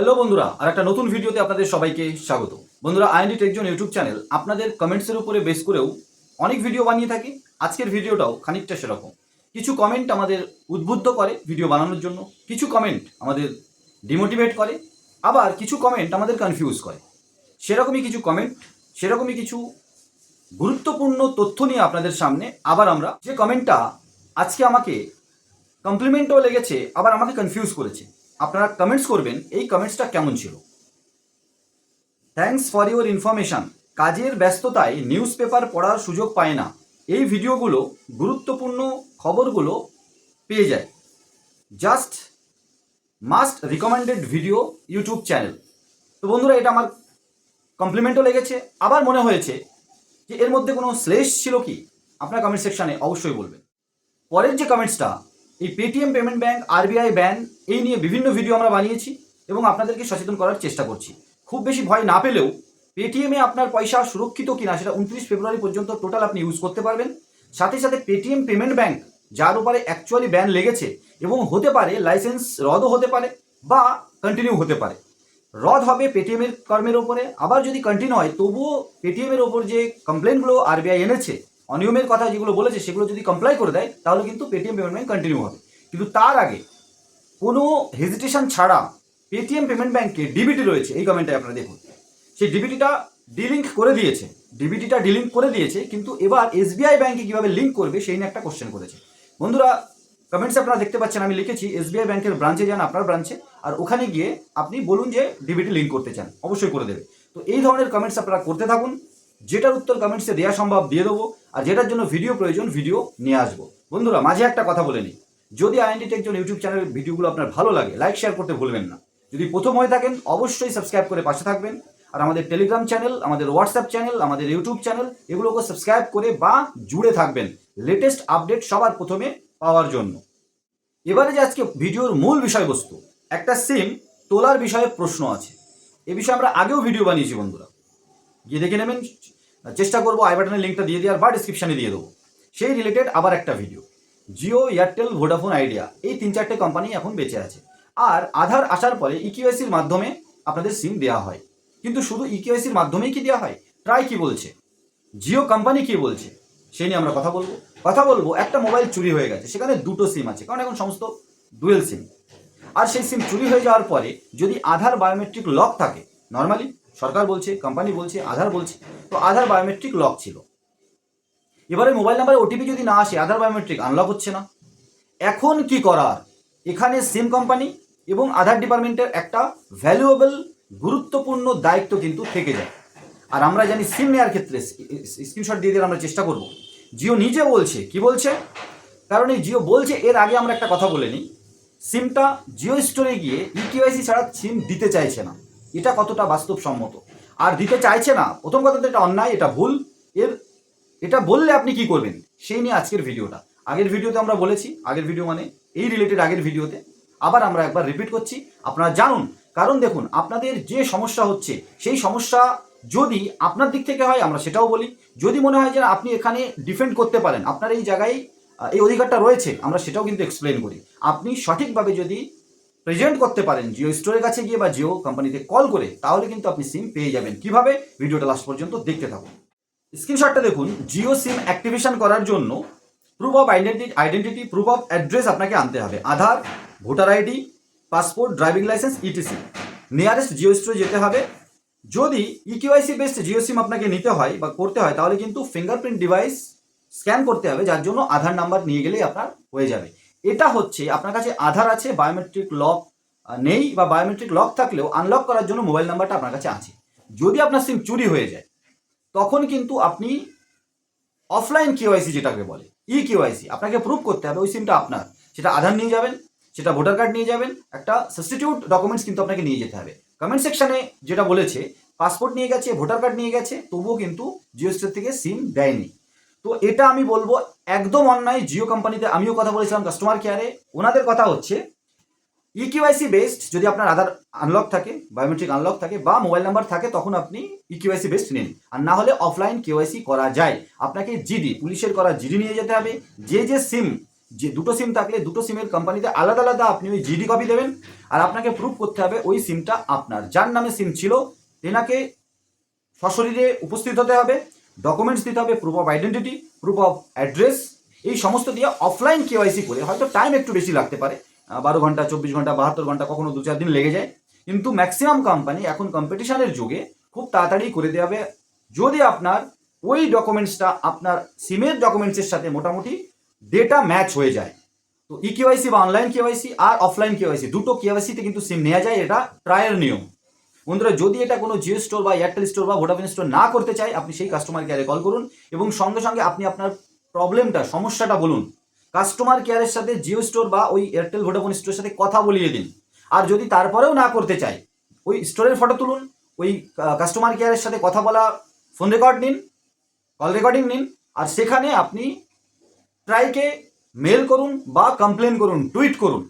Hello বন্ধুরা আর একটা নতুন ভিডিওতে আপনাদের সবাইকে স্বাগত। বন্ধুরা, আইএনডি টেকজন ইউটিউব চ্যানেল আপনাদের কমেন্টসের উপরে বেস করেও অনেক ভিডিও বানিয়ে থাকি। আজকের ভিডিওটাও খানিকটা সেরকম। কিছু কমেন্ট আমাদের উদ্বুদ্ধ করে ভিডিও বানানোর জন্য, কিছু কমেন্ট আমাদের ডিমোটিভেট করে, আবার কিছু কমেন্ট আমাদের কনফিউজ করে। সেরকমই কিছু কমেন্ট সেরকমই কিছু গুরুত্বপূর্ণ তথ্য নিয়ে আপনাদের সামনে আবার আমরা যে কমেন্টটা আজকে আমাকে কমপ্লিমেন্টও লেগেছে, আবার আমাকে কনফিউজ করেছে। আপনারা কমেন্টস করবেন, এই কমেন্টসটা কেমন ছিল? থ্যাঙ্কস ফর ইউর ইনফরমেশন কাজের ব্যস্ততায় নিউজ পেপার পড়ার সুযোগ পায় না। এই ভিডিওগুলো গুরুত্বপূর্ণ খবরগুলো পেয়ে যায়। Just must recommended video YouTube channel তো বন্ধুরা, এটা আমার কমপ্লিমেন্টও লেগেছে। আবার মনে হয়েছে যে এর মধ্যে কোনো শ্লেষ ছিল কি? আপনার কমেন্ট সেকশানে অবশ্যই বলবেন। পরের যে কমেন্টসটা এই Paytm payment bank RBI ban এই নিয়ে বিভিন্ন ভিডিও আমরা বানিয়েছি এবং আপনাদেরকে সচেতন করার চেষ্টা করছি। খুব বেশি ভয় না পেলেও পেটিএমে আপনার পয়সা সুরক্ষিত কিনা সেটা উনত্রিশ ফেব্রুয়ারি পর্যন্ত টোটাল আপনি ইউজ করতে পারবেন। সাথে সাথে পেটিএম পেমেন্ট ব্যাঙ্ক যার উপরে অ্যাকচুয়ালি ব্যান লেগেছে এবং হতে পারে লাইসেন্স রদও হতে পারে বা কন্টিনিউ হতে পারে। রদ হবে পেটিএমের কর্মের ওপরে। আবার যদি কন্টিনিউ হয়, তবুও পেটিএমের ওপর যে কমপ্লেনগুলো আরবিআই এনেছে অনিয়মের কথা যেগুলো বলেছে, সেগুলো যদি কমপ্লাই করে দেয়, তাহলে কিন্তু পেটিএম পেমেন্ট ব্যাংক কন্টিনিউ হবে। কিন্তু তার আগে কোনো হেজিটেশন ছাড়া পেটিএম পেমেন্ট ব্যাংকে ডিবিটি রয়েছে, এই কমেন্টে আপনারা দেখুন। সেই ডিবিটিটা ডিলিঙ্ক করে দিয়েছে। ডিবিটিটা ডিলিঙ্ক করে দিয়েছে, কিন্তু এবার এসবিআই ব্যাংকে কীভাবে লিঙ্ক করবে, সেই নিয়ে একটা কোশ্চেন করেছে। বন্ধুরা কমেন্টস আপনারা দেখতে পাচ্ছেন, আমি লিখেছি এসবিআই ব্যাংকের ব্রাঞ্চে যান, আপনার ব্রাঞ্চে আর ওখানে গিয়ে আপনি বলুন যে ডিবিটি লিঙ্ক করতে চান, অবশ্যই করে দেবে। তো এই ধরনের কমেন্টস আপনারা করতে থাকুন। যেটার উত্তর কমেন্টসে দেওয়া সম্ভব দিয়ে দেবো, আর যেটার জন্য ভিডিও প্রয়োজন ভিডিও নিয়ে আসব। বন্ধুরা, মাঝে একটা কথা বলে নিই। যদি আইএনডি টেকজন ইউটিউব চ্যানেলের ভিডিওগুলো আপনার ভালো লাগে লাইক শেয়ার করতে ভুলবেন না। যদি প্রথম হয়ে থাকেন, অবশ্যই সাবস্ক্রাইব করে পাশে থাকবেন। আর আমাদের টেলিগ্রাম চ্যানেল আমাদের হোয়াটসঅ্যাপ চ্যানেল আমাদের ইউটিউব চ্যানেল এগুলোকে সাবস্ক্রাইব করে বা জুড়ে থাকবেন। লেটেস্ট আপডেট সবার প্রথমে পাওয়ার জন্য। এবারে যে আজকে ভিডিওর মূল বিষয়বস্তু, একটা সিম তোলার বিষয়ে প্রশ্ন আছে। এ বিষয়ে আমরা আগেও ভিডিও বানিয়েছি, বন্ধুরা। গিয়ে দেখে নেবেন। চেষ্টা করব আই বাটনের লিঙ্কটা দিয়ে দেওয়ার বা ডিসক্রিপশানে দিয়ে দেবো। সেই রিলেটেড আবার একটা video Jio Airtel Vodafone Idea এই তিন চারটে কোম্পানি এখন বেঁচে আছে। আর আধার আসার পরে ইকিউআইসির মাধ্যমে আপনাদের সিম দেওয়া হয়। কিন্তু শুধু ইকিউআইসির মাধ্যমেই কি দেওয়া হয়? ট্রাই কি বলছে? জিও কোম্পানি কি বলছে? সেই নিয়ে আমরা কথা বলব। কথা বলব, একটা মোবাইল চুরি হয়ে গেছে। সেখানে দুটো সিম আছে। কারণ এখন সমস্ত ডুয়েল সিম আর সেই সিম চুরি হয়ে যাওয়ার পরে যদি আধার বায়োমেট্রিক লক থাকে নর্মালি সরকার বলছে কোম্পানি বলছে, আধার বলছে, তো আধার বায়োমেট্রিক লক ছিল। এবারে মোবাইল নাম্বারে ওটিপি যদি না আসে, আধার বায়োমেট্রিক আনলক হচ্ছে না। এখন কি করার? এখানে সিম কোম্পানি এবং আধার ডিপার্টমেন্টের একটা ভ্যালুয়েবল গুরুত্বপূর্ণ দায়িত্ব কিন্তু থেকে যায়। আর আমরা জানি সিম নেওয়ার ক্ষেত্রে স্ক্রিনশট দিয়ে দেওয়ার আমরা চেষ্টা করব। জিও নিজে বলছে, কি বলছে? কারণ এই জিও বলছে, এর আগে আমরা একটা কথা বলে নিই। সিমটা জিও স্টোরে গিয়ে ইকিউআইসি ছাড়া সিম দিতে চাইছে না। এটা কতটা বাস্তবসম্মত? আর দিতে চাইছে না, প্রথম কথা তো এটা অন্যায়, এটা ভুল। এর, এটা বললে আপনি কি করবেন? সেই নিয়ে আজকের ভিডিওটা। আগের ভিডিওতে আমরা বলেছি, আগের ভিডিও মানে এই রিলেটেড আগের ভিডিওতে। আবার আমরা একবার রিপিট করছি, আপনারা জানুন। কারণ দেখুন, আপনাদের যে সমস্যা হচ্ছে, সেই সমস্যা যদি আপনার দিক থেকে হয়, আমরা সেটাও বলি। যদি মনে হয় যে আপনি এখানে ডিফেন্ড করতে পারেন, আপনার এই জায়গায় এই অধিকারটা রয়েছে, আমরা সেটাও কিন্তু এক্সপ্লেন করি। আপনি সঠিকভাবে যদি প্রেজেন্ট করতে পারেন জিও স্টোরের কাছে গিয়ে বা জিও কোম্পানিতে কল করে, তাহলে কিন্তু আপনি সিম পেয়ে যাবেন। কীভাবে? ভিডিওটা লাস্ট পর্যন্ত দেখতে থাকুন। স্ক্রিনশটটা দেখুন জিও সিম অ্যাক্টিভেশন করার জন্য proof of identi identity proof of address আপনাকে আনতে হবে। Aadhaar, voter ID passport driving licence ETC nearest Jio স্টোরে যেতে হবে। যদি ইকিউআইসি বেসড জিও সিম আপনাকে নিতে হয় বা করতে হয়, তাহলে কিন্তু ফিঙ্গারপ্রিন্ট ডিভাইস স্ক্যান করতে হবে, যার জন্য আধার নাম্বার নিয়ে গেলেই আপনার হয়ে যাবে। এটা হচ্ছে আপনার কাছে আধার আছে বায়োমেট্রিক লক নেই বা বায়োমেট্রিক লক থাকলেও আনলক করার জন্য মোবাইল নাম্বারটা আপনার কাছে আছে। যদি আপনার সিম চুরি হয়ে যায়, তখন কিন্তু আপনি অফলাইন কেওয়াইসি যেটাকে বলে ই কেওয়াইসি আপনাকে প্রুভ করতে হবে ওই সিমটা আপনার। সেটা আধার নিয়ে যাবেন, সেটা ভোটার কার্ড নিয়ে যাবেন, একটা সাবস্টিটিউট ডকুমেন্টস কিন্তু আপনাকে নিয়ে যেতে হবে। কমেন্ট সেকশনে যেটা বলেছে পাসপোর্ট নিয়ে গেছে ভোটার কার্ড নিয়ে গেছে, তবুও কিন্তু জিওস্টার থেকে সিম দেয়নি। তো এটা আমি বলব, একদম অন্যায়, জিও কোম্পানিতে আমিও কথা বলেছিলাম কাস্টমার কেয়ারে ওনাদের কথা হচ্ছে E ইকিউআইসি বেসড যদি আপনার আধার আনলক থাকে বায়োমেট্রিক আনলক থাকে বা মোবাইল নাম্বার থাকে, তখন আপনি E ইকিউআইসি বেসড নিন। আর না হলে অফলাইন কেওয়াইসি করা যায়। আপনাকে জিডি পুলিশের করা জিডি নিয়ে যেতে হবে। যে যে সিম যে দুটো সিম থাকলে দুটো সিমের কোম্পানিতে আলাদা আলাদা আপনি ওই জিডি কপি দেবেন। আর আপনাকে প্রুভ করতে হবে ওই সিমটা আপনার। যার নামে সিম ছিল, তেনাকে সশরীরে উপস্থিত হতে হবে। ডকুমেন্টস দিতে হবে proof of identity proof of address এই সমস্ত দিয়ে অফলাইন কেওয়াইসি করে, হয়তো টাইম একটু বেশি লাগতে পারে। বারো ঘণ্টা, চব্বিশ ঘণ্টা, বাহাত্তর ঘণ্টা, কখনো দু চার দিন লেগে যায়। কিন্তু ম্যাক্সিমাম কোম্পানি এখন কম্পিটিশনের যুগে খুব তাড়াতাড়ি করে দেওয়া হবে। যদি আপনার ওই ডকুমেন্টসটা আপনার সিমের ডকুমেন্টসের সাথে মোটামুটি ডেটা ম্যাচ হয়ে যায়। তো ই কেওয়াইসি বা অনলাইন কেওয়াইসি আর অফলাইন কেওয়াইসি দুটো কেওয়াইসিতে কিন্তু সিম নেওয়া যায়, এটা ট্রায়াল নিয়ম। বন্ধুরা, যদি এটা কোনো জিও স্টোর বা এয়ারটেল স্টোর বা ভোডাফোন স্টোর না করতে চাই আপনি সেই কাস্টমার কেয়ারে কল করুন এবং সঙ্গে সঙ্গে আপনি আপনার প্রবলেমটা সমস্যাটা বলুন। কাস্টমার কেয়ারের সাথে জিও স্টোর বা ওই এয়ারটেল, ভোডাফোন স্টোরের সাথে কথা বলিয়ে দিন। আর যদি তারপরেও না করতে চাই ওই স্টোরের ফটো তুলুন, ওই কাস্টমার কেয়ারের সাথে কথা বলা ফোন রেকর্ড নিন কল রেকর্ডিং নিন, আর সেখানে আপনি ট্রাইকে মেল করুন বা কমপ্লেন করুন টুইট করুন।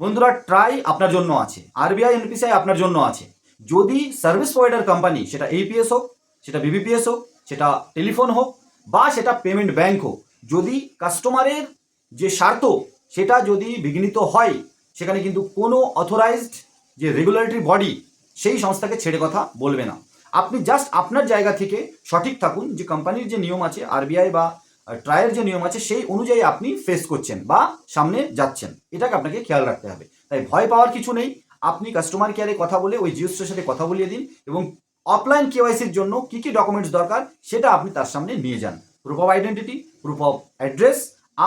বন্ধুরা ট্রাই আপনার জন্য আছে। আরবিআই এনপিসিআই আপনার জন্য আছে। যদি সার্ভিস প্রোভাইডার কোম্পানি, সেটা এপিএস হোক, সেটা বিবিপিএস হোক, সেটা টেলিফোন হোক, বা সেটা পেমেন্ট ব্যাংক হোক, যদি কাস্টমারের যে স্বার্থ, সেটা যদি বিঘ্নিত হয়, সেখানে কিন্তু কোনো অথরাইজড যে রেগুলেটরি বডি সেই সংস্থাকে ছেড়ে কথা বলবে না। আপনি জাস্ট আপনার জায়গা থেকে সঠিক থাকুন যে কোম্পানির যে নিয়ম আছে আরবিআই বা ট্রায়ের যে নিয়ম আছে, সেই অনুযায়ী আপনি ফেস করছেন বা সামনে যাচ্ছেন। এটাকে আপনাকে খেয়াল রাখতে হবে। তাই ভয় পাওয়ার কিছু নেই। আপনি কাস্টমার কেয়ারে কথা বলে ওই জিওস্টোর সাথে কথা বলিয়ে দিন এবং অফলাইন কেওয়াইসির জন্য কি কি ডকুমেন্টস দরকার সেটা আপনি তার সামনে নিয়ে যান। Proof of identity proof of address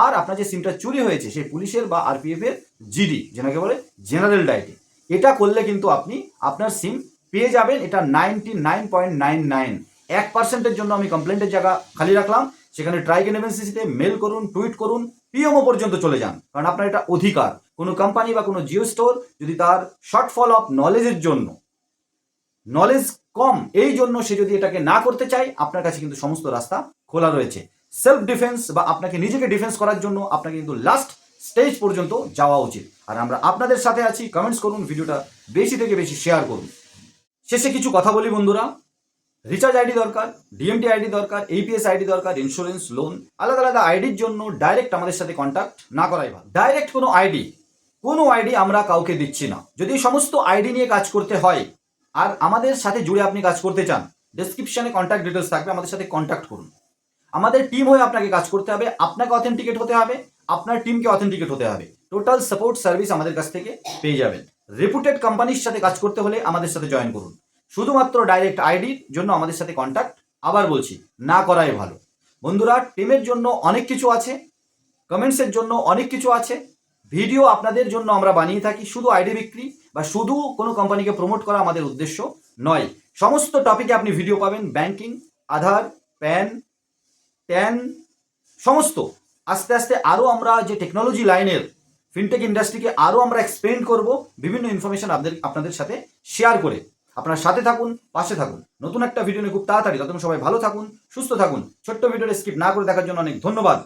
আর আপনার যে সিমটা চুরি হয়েছে সেই পুলিশের বা আরপিএফ এর জিডি যেটাকে বলে জেনারেল ডায়েটি এটা করলে কিন্তু আপনি আপনার সিম পেয়ে যাবেন, এটা ninety nine point nine nine এক পার্সেন্টের জন্য আমি কমপ্লেন্টের জায়গা খালি রাখলাম, সেখানে ট্রাইকেন এমএনসিসিতে মেল করুন টুইট করুন পিএমও পর্যন্ত চলে যান, কারণ আপনার এটা অধিকার। কোনো কোম্পানি বা কোনো জিও স্টোর যদি তার শর্টফল অফ নলেজের জন্য নলেজ কম, এই জন্য সে যদি এটাকে না করতে চায়, আপনার কাছে কিন্তু সমস্ত রাস্তা খোলা রয়েছে। সেলফ ডিফেন্স বা আপনাকে নিজেকে ডিফেন্স করার জন্য আপনাকে কিন্তু লাস্ট স্টেজ পর্যন্ত যাওয়া উচিত। আর আমরা আপনাদের সাথে আছি কমেন্টস করুন, ভিডিওটা বেশি থেকে বেশি শেয়ার করুন। শেষে কিছু কথা বলি বন্ধুরা। রিচার্জ আইডি দরকার ডিএমটি আইডি দরকার এপিএস আইডি দরকার ইন্স্যুরেন্স লোন আলাদা আলাদা আইডির জন্য ডাইরেক্ট আমাদের সাথে কন্ট্যাক্ট না করাই ভালো। ডাইরেক্ট কোনো আইডি কোনো আইডি আমরা কাউকে দিচ্ছি না। যদি সমস্ত আইডি নিয়ে কাজ করতে হয়, আর আমাদের সাথে জুড়ে আপনি কাজ করতে চান ডেসক্রিপশনে কন্ট্যাক্ট ডিটেলস থাকবে, আমাদের সাথে কন্ট্যাক্ট করুন। আমাদের টিম হয়ে আপনাকে কাজ করতে হবে, আপনাকে অথেন্টিকেট হতে হবে, আপনার টিমকে অথেন্টিকেট হতে হবে। টোটাল সাপোর্ট সার্ভিস আমাদের কাছ থেকে পেয়ে যাবেন। রেপুটেড কোম্পানির সাথে কাজ করতে হলে আমাদের সাথে জয়েন করুন। শুধুমাত্র ডাইরেক্ট আইডির জন্য আমাদের সাথে কন্ট্যাক্ট আবার বলছি, না করাই ভালো। বন্ধুরা টিমের জন্য অনেক কিছু আছে কমেন্টসের জন্য অনেক কিছু আছে ভিডিও আপনাদের জন্য আমরা বানিয়ে থাকি শুধু আইডি বিক্রি বা শুধু কোনো কোম্পানিকে প্রমোট করা আমাদের উদ্দেশ্য নয়। সমস্ত টপিকে আপনি ভিডিও পাবেন ব্যাংকিং আধার প্যান ট্যান সমস্ত। আস্তে আস্তে আরও আমরা যে টেকনোলজি লাইনের ফিনটেক ইন্ডাস্ট্রিকে আরও আমরা এক্সপ্লেন করব, বিভিন্ন ইনফরমেশন আপনাদের আপনাদের সাথে শেয়ার করে। আপনার সাথে থাকুন, পাশে থাকুন। নতুন একটা ভিডিও নিয়ে খুব তাড়াতাড়ি। ততক্ষণ সবাই ভালো থাকুন, সুস্থ থাকুন। ছোট্ট ভিডিওটা স্কিপ না করে দেখার জন্য অনেক ধন্যবাদ।